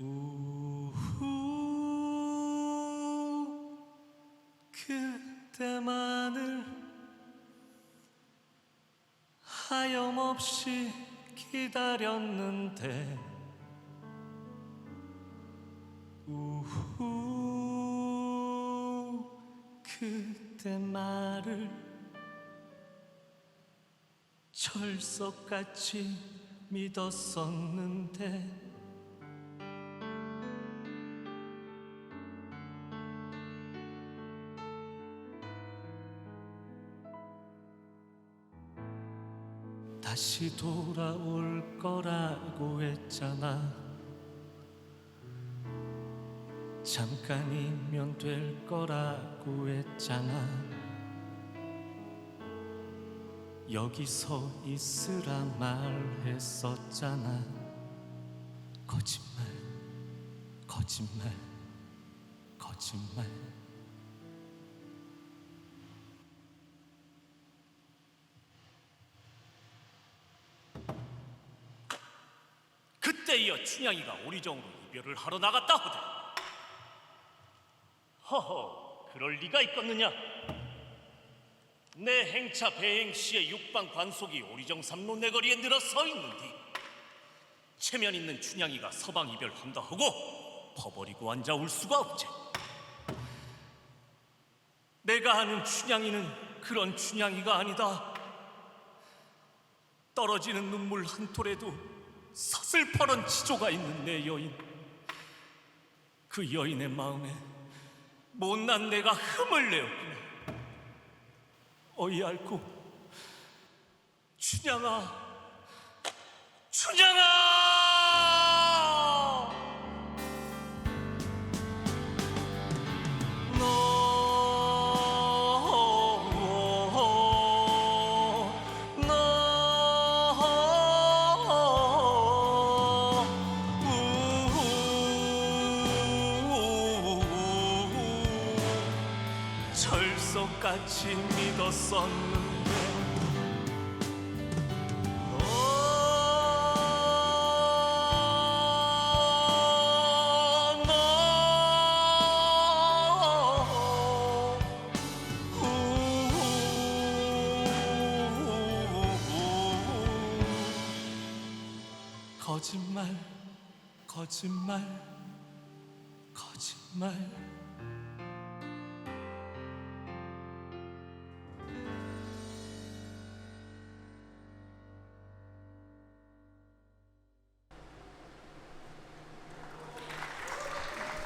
우후 그때만을 하염없이 기다렸는데 우후 그때 말을 철석같이 믿었었는데 다시 돌아올 거라고 했잖아. 잠깐이면 될 거라고 했잖아. 여기서 있으라 말했었잖아. 거짓말 거짓말 거짓말 그때 이어 춘향이가 오리정으로 이별을 하러 나갔다 하되 허허 그럴 리가 있겠느냐? 내 행차 배행 시에 육방 관속이 오리정 삼로 내거리에 늘어 서 있는디 체면 있는 춘향이가 서방 이별한다 하고 퍼버리고 앉아 울 수가 없지. 내가 아는 춘향이는 그런 춘향이가 아니다. 떨어지는 눈물 한 톨에도 서슬퍼런 지조가 있는 내 여인. 그 여인의 마음에 못난 내가 흠을 내었구나. 어이알고 춘향아 춘향아 철석같이 믿었었는데 거짓말 거짓말 거짓말